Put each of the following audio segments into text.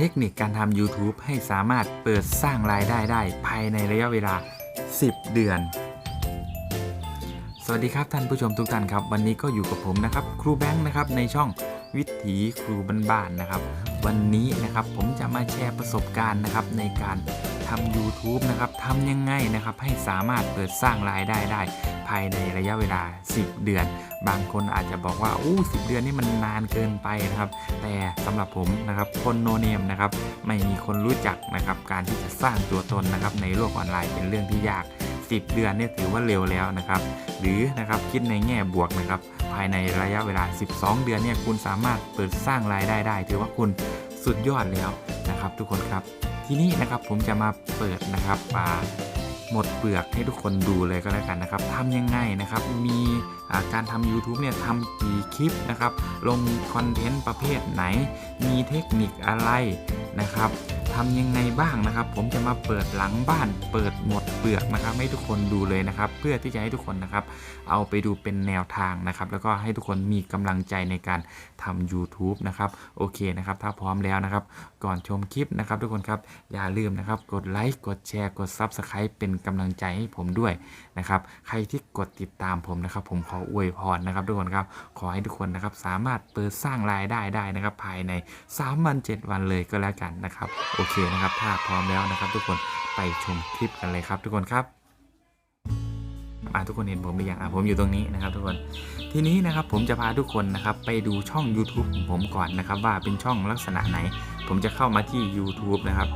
เทคนิคการทำ YouTube ให้สามารถเปิดสร้างรายได้ได้ภายในระยะเวลา 10 เดือน สวัสดีครับท่านผู้ชมทุกท่านครับ วันนี้ก็อยู่กับผมนะครับ ครูแบงค์นะครับในช่องวิถีครูบ้านๆนะครับ วันนี้นะครับผมจะมาแชร์ประสบการณ์นะครับในการทำ YouTube นะครับทำยังไงนะครับให้สามารถเปิดสร้างรายได้ได้ ภายในระยะเวลา 10 เดือน บางคนอาจจะบอกว่าอู้สิเดือนนี่มันนานเกินไปนะครับ แต่สำหรับผมนะครับคนโนเนมนะครับไม่มีคนรู้จักนะครับการที่จะสร้างตัวตนนะครับในโลกออนไลน์เป็นเรื่องที่ยาก 10 เดือนนี่ถือว่าเร็วแล้วนะครับหรือนะครับคิดในแง่บวกนะครับภายในระยะเวลา 12 เดือนเนี่ยคุณสามารถเปิดสร้างรายได้ได้ ถือว่าคุณสุดยอดแล้วนะครับ ทุกคนครับ ทีนี้นะครับผมจะมาเปิดนะครับ หมดเปลือกให้ทุกคนดูเลยก็แล้วกันนะครับทำยังไงนะครับ มีการทำ YouTube เนี่ยทำกี่คลิปนะครับ ลงคอนเทนต์ประเภทไหน มีเทคนิคอะไรนะครับ ทำยังไงบ้างนะครับ ผมจะมาเปิดหลังบ้าน เปิดหมดเปลือกนะครับ ให้ทุกคนดูเลยนะครับ เพื่อที่จะให้ทุกคนนะครับ เอาไปดูเป็นแนวทางนะครับ แล้วก็ให้ทุกคนมีกำลังใจในการทำ YouTube นะครับ โอเคนะครับ ถ้าพร้อมแล้วนะครับ ก่อนชมคลิปนะครับทุกคนครับ อย่าลืมนะครับ กดไลค์ กดแชร์ กด Subscribe เป็นกำลังใจให้ผมด้วยนะครับ ใครที่กดติดตามผมนะครับ ผมขออวยพรนะครับทุกคนครับ ขอให้ทุกคนนะครับสามารถเปิดสร้างรายได้ได้นะครับ ภายใน 3 วัน 7 วันเลยก็แล้วกันนะครับโอเคนะครับ ถ้าพร้อมแล้วนะครับ ทุกคนไปชมคลิปกันเลยครับ ทุกคนครับอ่าทุกคนเห็นผมหรือยังอ่าผมอยู่ตรงนี้นะครับ ทุกคนทีนี้นะครับผมจะพาทุกคนนะครับไปดูช่อง YouTube ของผมก่อนนะครับ ว่าเป็นช่องลักษณะไหน ผมจะเข้ามาที่ YouTube นะครับ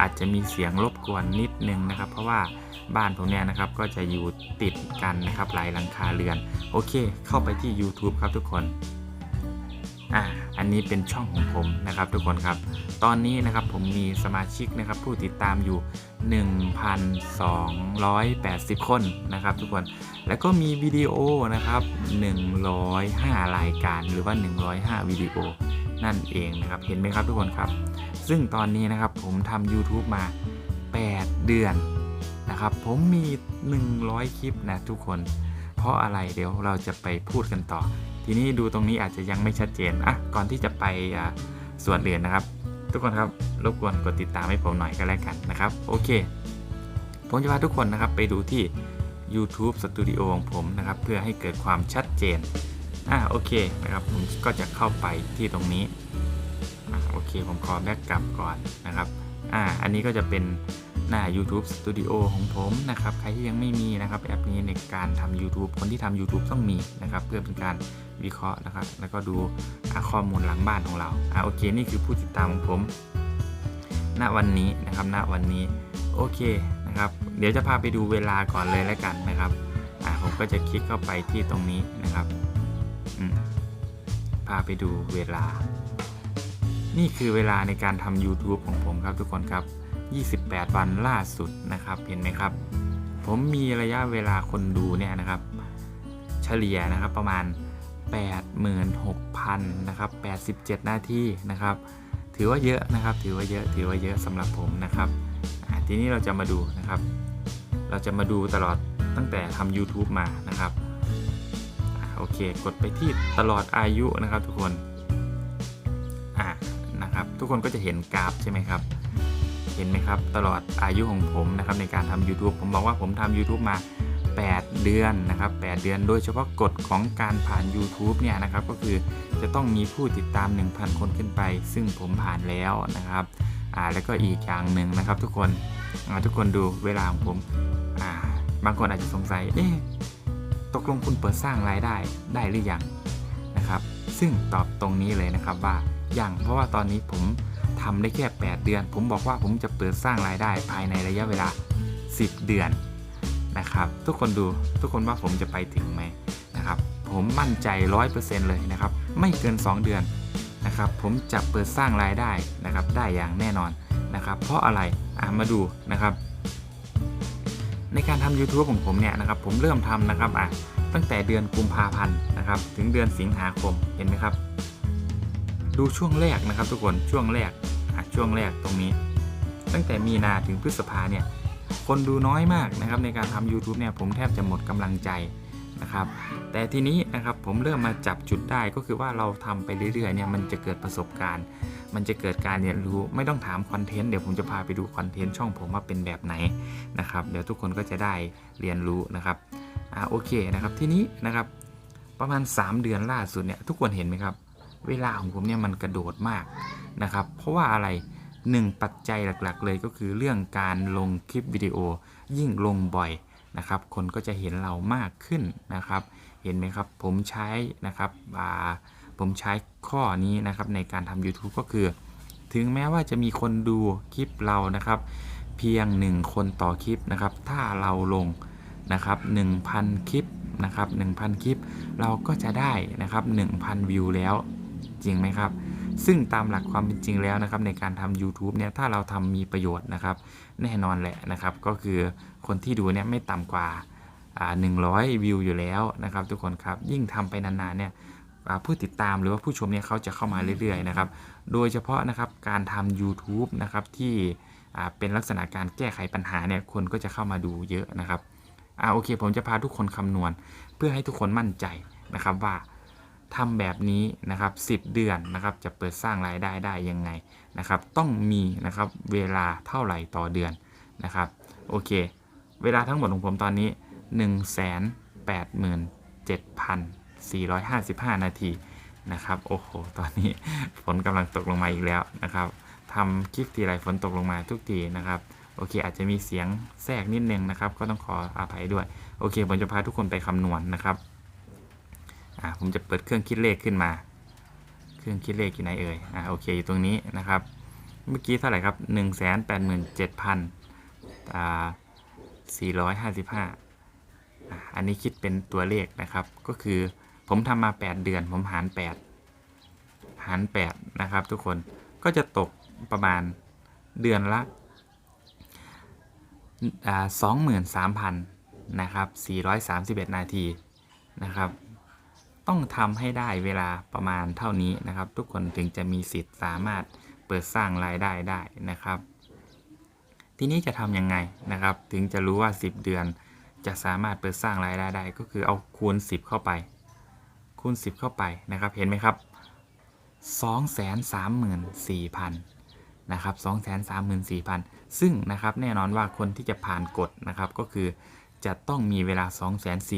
อาจจะมีเสียงรบกวนนิดนึงนะครับ เพราะว่าบ้านผมเนี่ยนะครับก็จะอยู่ติดกันนะครับหลายหลังคาเรือน โอเค เข้าไปที่ YouTube ครับทุกคน อ่าอันนี้เป็นช่องของผมนะครับทุกคนครับ ตอนนี้นะครับผมมีสมาชิกนะครับผู้ติดตามอยู่ 1,280 คนนะครับทุกคนแล้วก็มีวิดีโอนะครับ 105 รายการหรือว่า 105 วิดีโอนั่นเองนะครับเห็นไหมครับทุกคนครับ ซึ่งตอนนี้นะครับผมทำ YouTube มา 8 เดือนนะครับผมมี 100 คลิปนะทุกคน เพราะอะไรเดี๋ยวเราจะไปพูดกันต่อ ทีนี้ดูตรงนี้อาจจะยังไม่ชัดเจนอะก่อนที่จะไปส่วนอื่นนะครับ ทุกคนครับรบกวนกดติดตามให้ผมหน่อยก็แล้วกันนะครับโอเค ผมจะพาทุกคนนะครับไปดูที่ YouTube Studio ของผมนะครับ เพื่อให้เกิดความชัดเจนอ่าโอเคนะครับผมก็จะเข้าไปที่ตรงนี้อ่าโอเคผมขอแบ็กกลับก่อนนะครับอ่าอันนี้ก็จะเป็นหน้า YouTube Studio ของผมนะครับ ใครที่ยังไม่มีนะครับแอปนี้ในการทำ YouTube คนที่ทำ YouTube ต้องมีนะครับ เพื่อเป็นการ วิเคราะห์นะครับ แล้วก็ดูข้อมูลหลังบ้านของเราอ่าโอเคนี่คือผู้ติดตามของผม ณวันนี้นะครับ ณวันนี้โอเคนะครับ เดี๋ยวจะพาไปดูเวลาก่อนเลยแล้วกันนะครับอ่าผมก็จะคลิกเข้าไปที่ตรงนี้นะครับพาไปดูเวลา นี่คือเวลาในการทำ YouTube ของผมครับทุกคนครับ 28 วันล่าสุดนะครับ เห็นไหมครับ ผมมีระยะเวลาคนดูเนี่ยนะครับ เฉลี่ยนะครับประมาณ 86,000 นะครับ 87นาที่นะครับ ถือว่าเยอะนะครับ ถือว่าเยอะ ถือว่าเยอะสำหรับผมนะครับ ทีนี้เราจะมาดูนะครับ เราจะมาดูตลอดตั้งแต่ทำ YouTube มานะครับโอเค กดไปที่ตลอดอายุนะครับทุกคนอ่านะครับ ทุกคนก็จะเห็นกราฟใช่ไหมครับ เห็นไหมครับ ตลอดอายุของผมนะครับในการทำ YouTube ผมบอกว่าผมทำ YouTube มา 8 เดือนนะครับ 8 เดือน โดยเฉพาะกฎของการผ่าน YouTube เนี่ยนะครับ ก็คือจะต้องมีผู้ติดตาม 1,000 คนขึ้นไป ซึ่งผมผ่านแล้วนะครับ อ่า แล้วก็อีกอย่างหนึ่งนะครับ ทุกคนอ่าทุกคนดูเวลาของผม อ่า บางคนอาจจะสงสัย เอ๊ะ ตกลงคุณเปิดสร้างรายได้ได้หรือยังนะครับ ซึ่งตอบตรงนี้เลยนะครับว่า ยัง เพราะว่าตอนนี้ผมทำได้แค่ 8 เดือน ผมบอกว่าผมจะเปิดสร้างรายได้ภายในระยะเวลา 10 เดือน นะครับ ทุกคนดูทุกคนว่าผมจะไปถึงไหมนะครับ ผมมั่นใจ 100%เลยนะครับ ไม่เกิน 2 เดือนนะครับ ผมจะเปิดสร้างรายได้นะครับ ได้อย่างแน่นอนนะครับ เพราะอะไรอะมาดูนะครับ ในการทำ YouTube ของผมเนี่ยนะครับ ผมเริ่มทำนะครับอะตั้งแต่เดือนกุมภาพันธ์นะครับ ถึงเดือนสิงหาคมเห็นไหมครับ ดูช่วงแรกนะครับ ทุกคนช่วงแรกช่วงแรกตรงนี้ ตั้งแต่มีนาถึงพฤษภาเนี่ย คนดูน้อยมากนะครับในการทำ YouTube เนี่ยผมแทบจะหมดกำลังใจนะครับแต่ทีนี้นะครับผมเริ่มมาจับจุดได้ก็คือว่าเราทำไปเรื่อยๆเนี่ยมันจะเกิดประสบการณ์ มันจะเกิดการเรียนรู้ไม่ต้องถามคอนเทนต์เดี๋ยวผมจะพาไปดูคอนเทนต์ช่องผมว่าเป็นแบบไหนนะครับเดี๋ยวทุกคนก็จะได้เรียนรู้นะครับอ่าโอเคนะครับทีนี้นะครับประมาณ 3 เดือนล่าสุดเนี่ยทุกคนเห็นไหมครับ เวลาของผมเนี่ยมันกระโดดมากนะครับเพราะว่าอะไร หนึ่งปัจจัยหลักๆ เลยก็คือเรื่องการลงคลิปวิดีโอยิ่งลงบ่อยนะครับ คนก็จะเห็นเรามากขึ้นนะครับ เห็นไหมครับ ผมใช้นะครับผมใช้ข้อนี้นะครับในการทำ YouTube ก็คือ ถึงแม้ว่าจะมีคนดูคลิปเรานะครับ เพียง 1 คนต่อคลิปนะครับ ถ้าเราลงนะครับ1,000 คลิปนะครับ1,000 คลิป เราก็จะได้นะครับ1,000 วิวแล้ว จริงไหมครับ ซึ่งตามหลักความเป็นจริงแล้วนะครับในการทำ YouTube เนี่ยถ้าเราทำมีประโยชน์นะครับ แน่นอนแหละนะครับ ก็คือคนที่ดูเนี่ยไม่ต่ำกว่าอ่า100วิวอยู่แล้วนะครับ ทุกคนครับยิ่งทำไปนานๆเนี่ยผู้ติดตามหรือว่าผู้ชมเนี่ยเขาจะเข้ามาเรื่อยๆนะครับ โดยเฉพาะนะครับการทำ YouTube นะครับที่เป็นลักษณะการแก้ไขปัญหาเนี่ยคนก็จะเข้ามาดูเยอะนะครับอ่าโอเค ผมจะพาทุกคนคำนวณ เพื่อให้ทุกคนมั่นใจนะครับว่า ทำแบบนี้นะครับ10 เดือนนะครับจะเปิดสร้างรายได้ได้ยังไงนะครับต้องมีนะครับเวลาเท่าไหร่ต่อเดือนนะครับโอเค เวลาทั้งหมดของผมตอนนี้ 187,455 นาทีนะครับโอ้โหตอนนี้ฝนกำลังตกลงมาอีกแล้วนะครับทำคลิปทีไรฝนตกลงมาทุกทีนะครับโอเค อาจจะมีเสียงแทรกนิดนึงนะครับ ก็ต้องขออภัยด้วย โอเคผมจะพาทุกคนไปคำนวณนะครับ อ่าผมจะเปิดเครื่องคิดเลขขึ้นมา เครื่องคิดเลขอยู่ไหนเอ่ยอ่าโอเคอยู่ตรงนี้นะครับ เมื่อกี้เท่าไหร่ครับ1 8 7 0 0 0อ่า455อ่าอันนี้คิดเป็นตัวเลขนะครับ ก็คือผมทำมา 8 เดือน ผมหาร 8 หาร 8 นะครับ ทุกคน ก็จะตกประมาณเดือนละสองหมื่นสามพันนะครับสี่ร้อยสามสิบเอ็ดนาที นะครับ ต้องทำให้ได้เวลาประมาณเท่านี้นะครับ ทุกคนถึงจะมีสิทธิ์สามารถเปิดสร้างรายได้ได้นะครับ ทีนี้จะทำยังไงนะครับ ถึงจะรู้ว่า 10 เดือนจะสามารถเปิดสร้างรายได้ได้ ก็คือเอาคูณ 10 เข้าไป คูณ 10 เข้าไปนะครับ เห็นไหมครับ 234,000นะครับ234,000 ซึ่งนะครับแน่นอนว่าคนที่จะผ่านกฎนะครับก็คือจะต้องมีเวลา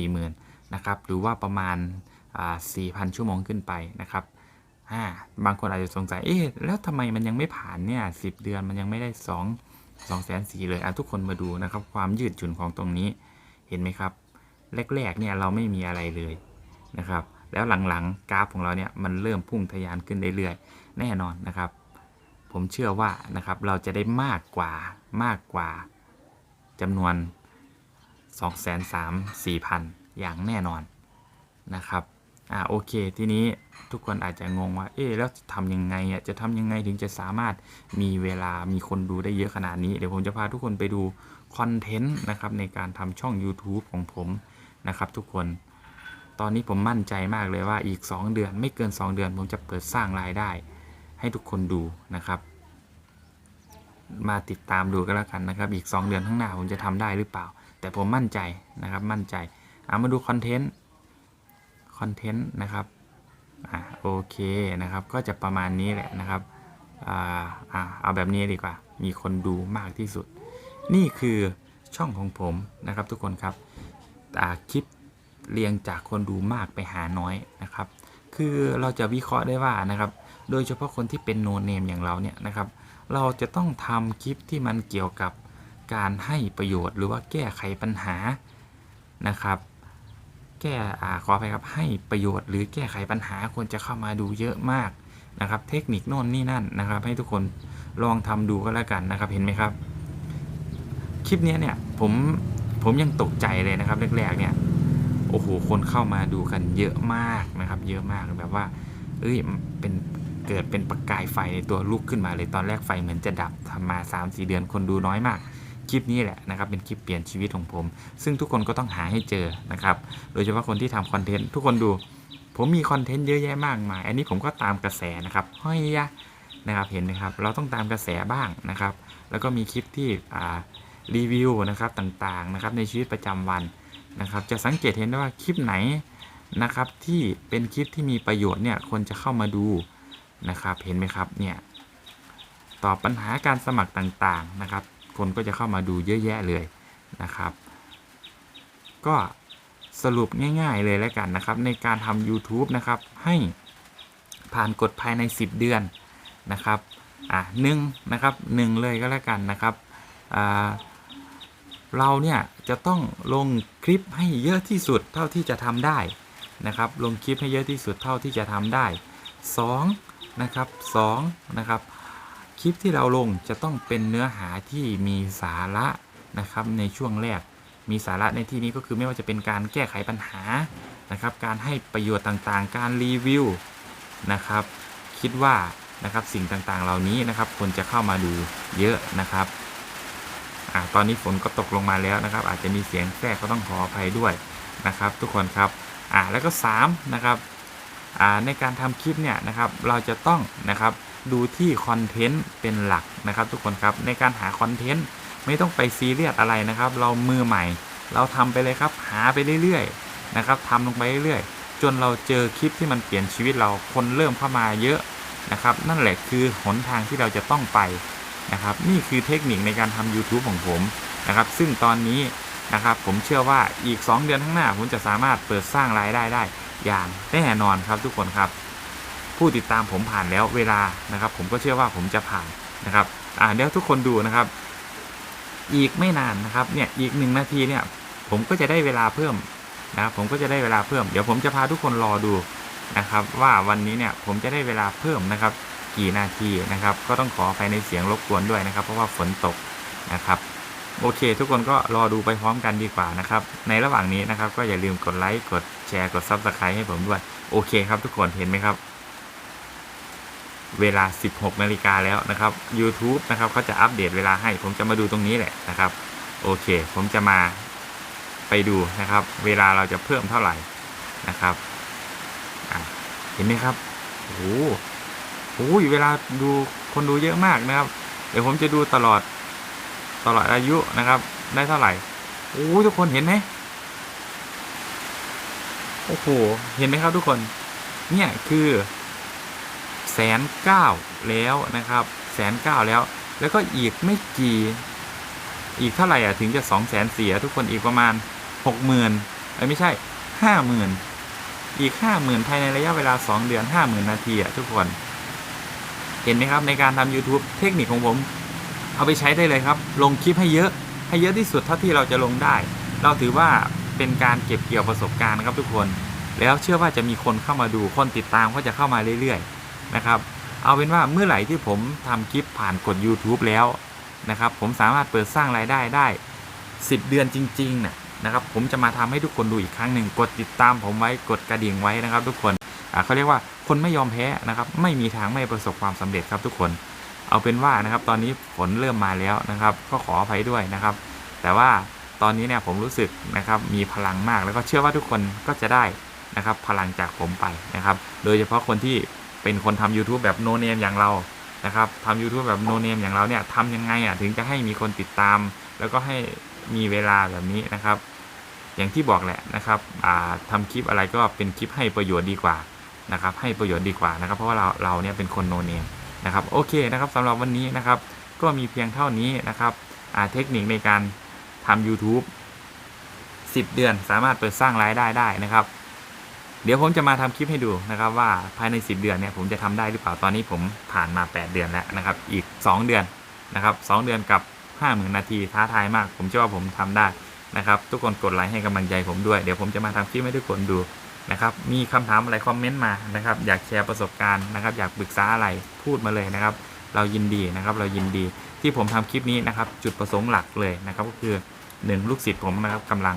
240,000นะครับหรือว่าประมาณ 4,000 ชั่วโมงขึ้นไปนะครับาบางคนอาจจะสงสัย เอ๊ะ แล้วทำไมมันยังไม่ผ่านเนี่ย10เดือนมันยังไม่ได้ 2 2 4 0 0เลยทุกคนมาดูนะครับ ความยืดหยุ่นของตรงนี้ เห็นไหมครับ แรกๆ เนี่ยเราไม่มีอะไรเลยนะครับ แล้วหลังๆ กราฟของเราเนี่ยมันเริ่มพุ่งทะยานขึ้นเรื่อยๆ แน่นอนนะครับ ผมเชื่อว่านะครับ เราจะได้มากกว่ามากกว่าจำนวน 2 3 4 0 0 0 อย่างแน่นอนนะครับ อ่าโอเค ทีนี้ทุกคนอาจจะงงว่า เอ๊แล้วทำยังไงอะจะทำยังไงถึงจะสามารถมีเวลามีคนดูได้เยอะขนาดนี้ เดี๋ยวผมจะพาทุกคนไปดูคอนเทนต์นะครับในการทำช่อง YouTube ของผมนะครับ ทุกคน ตอนนี้ผมมั่นใจมากเลยว่าอีก 2 เดือนไม่เกิน 2 เดือน ผมจะเปิดสร้างรายได้ ให้ทุกคนดูนะครับ มาติดตามดูกันแล้วกันนะครับ อีก 2 เดือนข้างหน้าผมจะทำได้หรือเปล่า แต่ผมมั่นใจนะครับมั่นใจเอามาดูคอนเทนต์ อนเทนต์นะครับอ่าโอเคนะครับก็จะประมาณนี้แหละนะครับอ่าอ่าเอาแบบนี้ดีกว่า มีคนดูมากที่สุด นี่คือช่องของผมนะครับทุกคนครับอ่าคลิปเรียงจากคนดูมากไปหาน้อยนะครับ คือเราจะวิเคราะห์ได้ว่านะครับ โดยเฉพาะคนที่เป็นโนเนมอย่างเราเนี่ยนะครับ เราจะต้องทำคลิปที่มันเกี่ยวกับการให้ประโยชน์หรือว่าแก้ไขปัญหานะครับ แก้อ่าขอไปครับให้ประโยชน์ หรือแก้ไขปัญหาคนจะเข้ามาดูเยอะมากนะครับ เทคนิคโน่นนี่นั่นนะครับ ให้ทุกคนลองทำดูก็แล้วกันนะครับ เห็นไหมครับ คลิปนี้เนี่ยผมผมยังตกใจเลยนะครับแรกๆเนี่ยโอ้โหคนเข้ามาดูกันเยอะมากนะครับ เยอะมากแบบว่า เอ้ยเป็นเกิดเป็นประกายไฟในตัวลุกขึ้นมาเลยตอนแรกไฟเหมือนจะดับทำมา3-4เดือนคนดูน้อยมาก คลิปนี้แหละนะครับเป็นคลิปเปลี่ยนชีวิตของผม ซึ่งทุกคนก็ต้องหาให้เจอนะครับ โดยเฉพาะคนที่ทำคอนเทนต์ทุกคนดู ผมมีคอนเทนต์เยอะแยะมากมาย อันนี้ผมก็ตามกระแสนะครับห้อยยะนะครับเห็นไหมครับ เราต้องตามกระแสบ้างนะครับ แล้วก็มีคลิปที่รีวิวนะครับต่างๆนะครับในชีวิตประจำวันนะครับ จะสังเกตเห็นได้ว่าคลิปไหนนะครับที่เป็นคลิปที่มีประโยชน์เนี่ยคนจะเข้ามาดูนะครับเห็นไหมครับเนี่ยตอบปัญหาการสมัครต่างๆนะครับ คนก็จะเข้ามาดูเยอะแยะเลยนะครับ ก็สรุปง่าย ๆ เลยแล้วกันนะครับ ในการทำ YouTube นะครับ ให้ผ่านกฎภายใน 10 เดือนนะครับอะหนึ่งนะครับหนึ่งเลยก็แล้วกันนะครับอ่าเราเนี่ยจะต้องลงคลิปให้เยอะที่สุดเท่าที่จะทำได้นะครับ ลงคลิปให้เยอะที่สุดเท่าที่จะทำได้สองนะครับสองนะครับ คลิปที่เราลงจะต้องเป็นเนื้อหาที่มีสาระนะครับในช่วงแรก มีสาระในที่นี้ก็คือไม่ว่าจะเป็นการแก้ไขปัญหานะครับ การให้ประโยชน์ต่างๆ การรีวิวนะครับ คิดว่านะครับสิ่งต่างๆ เหล่านี้นะครับคนจะเข้ามาดูเยอะนะครับอ่าตอนนี้ฝนก็ตกลงมาแล้วนะครับ อาจจะมีเสียงแทรกก็ต้องขออภัยด้วยนะครับ ทุกคนครับอ่าแล้วก็3นะครับอ่าในการทำคลิปเนี่ยนะครับเราจะต้องนะครับ ดูที่คอนเทนต์เป็นหลักนะครับ ทุกคนครับในการหาคอนเทนต์ไม่ต้องไปซีเรียสอะไรนะครับ เรามือใหม่ เราทำไปเลยครับ หาไปเรื่อยๆนะครับทำลงไปเรื่อยๆ จนเราเจอคลิปที่มันเปลี่ยนชีวิตเราคนเริ่มเข้ามาเยอะนะครับ นั่นแหละคือหนทางที่เราจะต้องไปนะครับ นี่คือเทคนิคในการทำ YouTube ของผมนะครับ ซึ่งตอนนี้นะครับ ผมเชื่อว่าอีก 2 เดือนข้างหน้า ผมจะสามารถเปิดสร้างรายได้ได้ อย่างแน่นอนครับทุกคนครับ ผู้ติดตามผมผ่านแล้วเวลานะครับ ผมก็เชื่อว่าผมจะผ่านนะครับ อ่าเดี๋ยวทุกคนดูนะครับ อีกไม่นานนะครับเนี่ยอีกหนึ่งนาทีเนี่ย ผมก็จะได้เวลาเพิ่มนะครับผมก็จะได้เวลาเพิ่มเดี๋ยวผมจะพาทุกคนรอดูนะครับ ว่าวันนี้เนี่ยผมจะได้เวลาเพิ่มนะครับ กี่นาทีนะครับ ก็ต้องขออภัยในเสียงรบกวนด้วยนะครับ เพราะว่าฝนตกนะครับโอเค ทุกคนก็รอดูไปพร้อมกันดีกว่านะครับ ในระหว่างนี้นะครับ ก็อย่าลืมกดไลค์กดแชร์กด Subscribe ให้ผมด้วย โอเคครับทุกคนเห็นไหมครับ เวลา 16นาฬิกาแล้วนะครับ YouTube นะครับเขาจะอัปเดตเวลาให้ ผมจะมาดูตรงนี้แหละนะครับ โอเค ผมจะมาไปดูนะครับ เวลาเราจะเพิ่มเท่าไหร่นะครับเห็นไหมครับโอ้โหโอ้ยเวลาดูคนดูเยอะมากนะครับ เดี๋ยวผมจะดูตลอดตลอดอายุนะครับ ได้เท่าไหร่โอ้ทุกคนเห็นไหมโอ้โหเห็นไหมครับทุกคน เนี่ยคือ แสนเก้าแล้วนะครับแสนเก้าแล้ว แล้วก็อีกไม่กี่อีกเท่าไหร่อะถึงจะสองแสนเสียทุกคนอีกประมาณหกหมื่นไม่ใช่ห้าหมื่นอีกห้าหมื่นภายในระยะเวลาสองเดือนห้าหมื่นนาทีอะทุกคน เห็นไหมครับในการทำ YouTube เทคนิคของผม เอาไปใช้ได้เลยครับ ลงคลิปให้เยอะ ให้เยอะที่สุดเท่าที่เราจะลงได้ เราถือว่าเป็นการเก็บเกี่ยวประสบการณ์นะครับทุกคน แล้วเชื่อว่าจะมีคนเข้ามาดูคนติดตามก็จะเข้ามาเรื่อยๆ นะครับ เอาเป็นว่าเมื่อไหร่ที่ผมทำคลิปผ่านกด YouTube แล้วนะครับ ผมสามารถเปิดสร้างรายได้ได้ 10 เดือนจริงๆนะนะครับ ผมจะมาทำให้ทุกคนดูอีกครั้งหนึ่งกดติดตามผมไว้กดกระดิ่งไว้นะครับ ทุกคนเขาเรียกว่าคนไม่ยอมแพ้นะครับ ไม่มีทางไม่ประสบความสำเร็จครับทุกคน เอาเป็นว่านะครับ ตอนนี้ฝนเริ่มมาแล้วนะครับ ก็ขออภัยด้วยนะครับ แต่ว่าตอนนี้เนี่ยผมรู้สึกนะครับมีพลังมากแล้วก็เชื่อว่าทุกคนก็จะได้นะครับ พลังจากผมไปนะครับ โดยเฉพาะคนที่ เป็นคนทำ YouTube แบบโนเนมอย่างเรานะครับทำ YouTube แบบโนเนมอย่างเราเนี่ยทำยังไงอะถึงจะให้มีคนติดตาม แล้วก็ให้มีเวลาแบบนี้นะครับ อย่างที่บอกแหละนะครับทำคลิปอะไรก็เป็นคลิปให้ประโยชน์ดีกว่านะครับ ให้ประโยชน์ดีกว่านะครับ เพราะว่าเราเราเนี่ยเป็นคนโนเนมนะครับโอเคนะครับสำหรับวันนี้นะครับ ก็มีเพียงเท่านี้นะครับเทคนิคในการทำ YouTube 10 เดือนสามารถเปิดสร้างรายได้ได้นะครับ เดี๋ยวผมจะมาทำคลิปให้ดูนะครับว่าภายใน 10 เดือนเนี่ยผมจะทำได้หรือเปล่าตอนนี้ผมผ่านมา 8 เดือนแล้วนะครับ อีก 2 เดือนนะครับ2เดือนกับ 50,000 นาทีท้าทายมาก ผมเชื่อว่าผมทำได้นะครับ ทุกคนกดไลค์ให้กำลังใจผมด้วยเดี๋ยวผมจะมาทำคลิปให้ทุกคนดูนะครับมีคำถามอะไรคอมเมนต์มานะครับ อยากแชร์ประสบการณ์นะครับ อยากปรึกษาอะไรพูดมาเลยนะครับ เรายินดีนะครับ เรายินดีที่ผมทำคลิปนี้นะครับ จุดประสงค์หลักเลยนะครับ ก็คือหนึ่งลูกศิษย์ผมนะครับกำลัง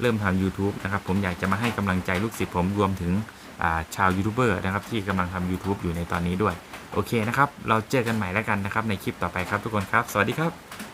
เริ่มทำ YouTube นะครับ ผมอยากจะมาให้กำลังใจลูกศิษย์ผมรวมถึงาชาวยูทูบเบอร์นะครับที่กำลังทำ YouTube อยู่ในตอนนี้ด้วย โอเคนะครับ เราเจอกันใหม่แล้วกันนะครับในคลิปต่อไปครับทุกคนครับ สวัสดีครับ